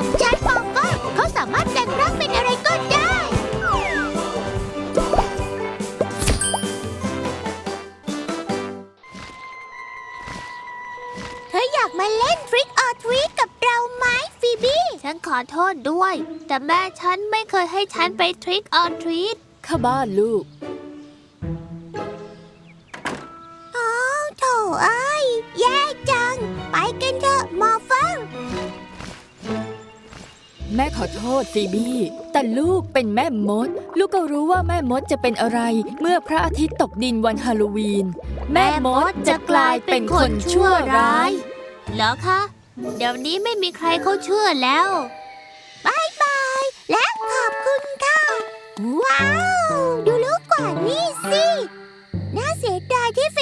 ของฉันมองก็เขาสามารถแปลงร่างเป็นอะไรก็ได้ เธออยากมาเล่นทริกออทวีกับเราไหมฟีบี้ ฉันขอโทษด้วย แต่แม่ฉันไม่เคยให้ฉันไปทริกออทรีตข้าบ้านลูก แม่ขอโทษฟีบี้ แต่ลูกเป็นแม่มด ลูกก็รู้ว่าแม่มดจะเป็นอะไร เมื่อพระอาทิตย์ตกดินวันฮาโลวีน แม่มดจะกลายเป็นคนชั่วร้าย เหรอคะ เดี๋ยวนี้ไม่มีใครเขาเชื่อแล้วบายบาย และขอบคุณค่ะ ว้าว ดูลูกกว่านี่สิ น่าเสียดายที่เฟ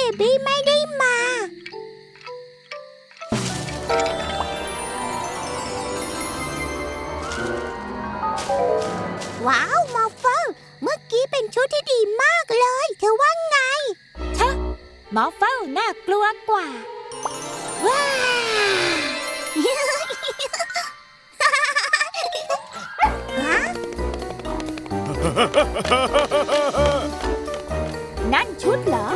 ว้าวมอฟเฟิลเมื่อกี้เป็นชุดที่ดีมากเลย เธอว่าไงหมอเฝ้าน่ากลัวกว่า ว้าวฮะนั่นชุดเหรอ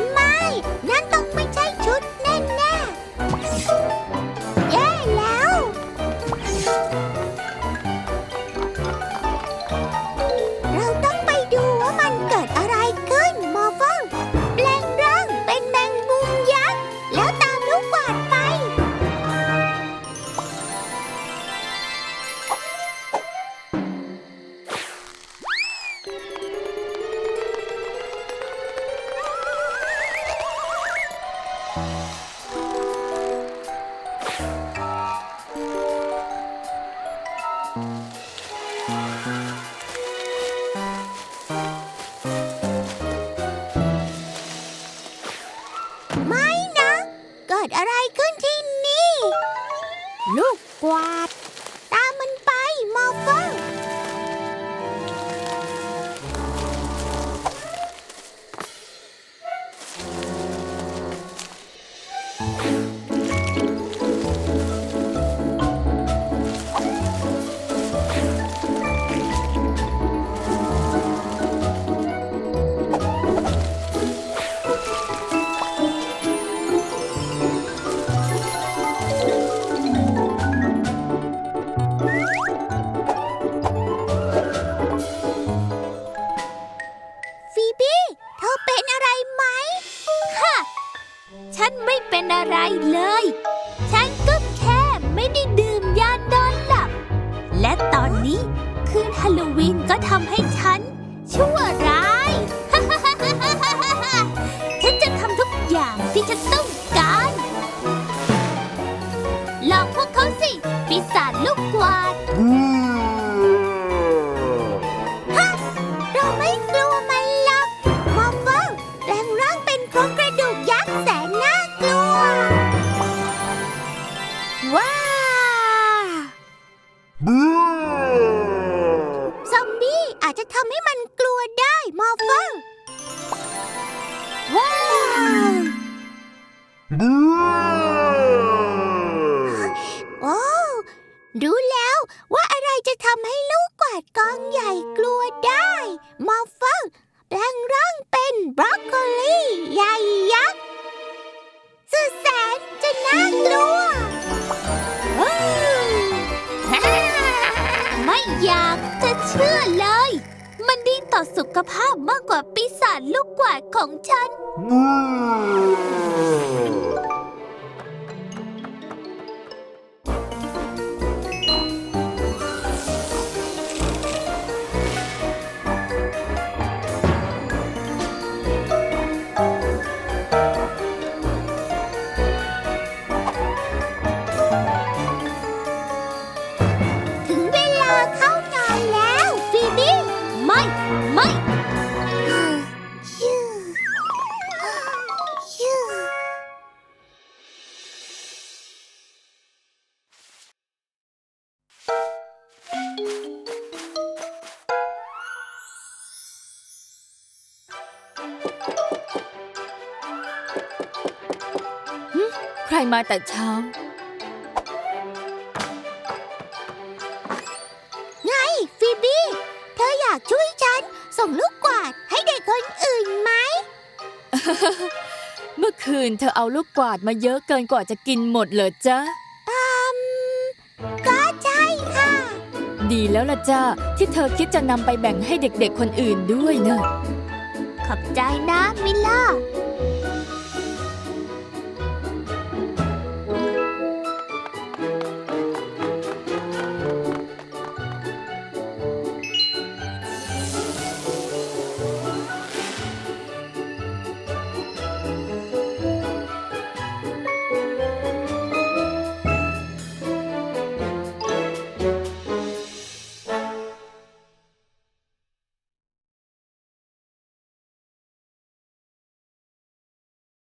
ไม่นะ เกิดอะไรขึ้นที่นี่ ลูกกวาด ไม่เป็นอะไรเลย ฉันก็แค่ไม่ได้ดื่มยานอนหลับ และตอนนี้คืนฮาโลวีนก็ทำให้ฉันชั่วร้าย ซอมบี้อาจจะทำให้มันกลัวได้มอมเฟิงว้าวโต่อสุขภาพมากกว่าปีศาจลูกกวาดของฉัน ครมาแต่เช้าบี้ เธออยากช่วยฉัน ส่งลูกกวาดให้เด็กคนอื่นไหม เมื่อคืนเธอเอาลูกกวาดมาเยอะเกินกว่าจะกินหมดเหรอจ๊ะ อืม ก็ใช่ค่ะ ดีแล้วล่ะจ้าที่เธอคิดจะนำไปแบ่งให้เด็กๆคนอื่นด้วยเนอะขอบใจนะมิลล่า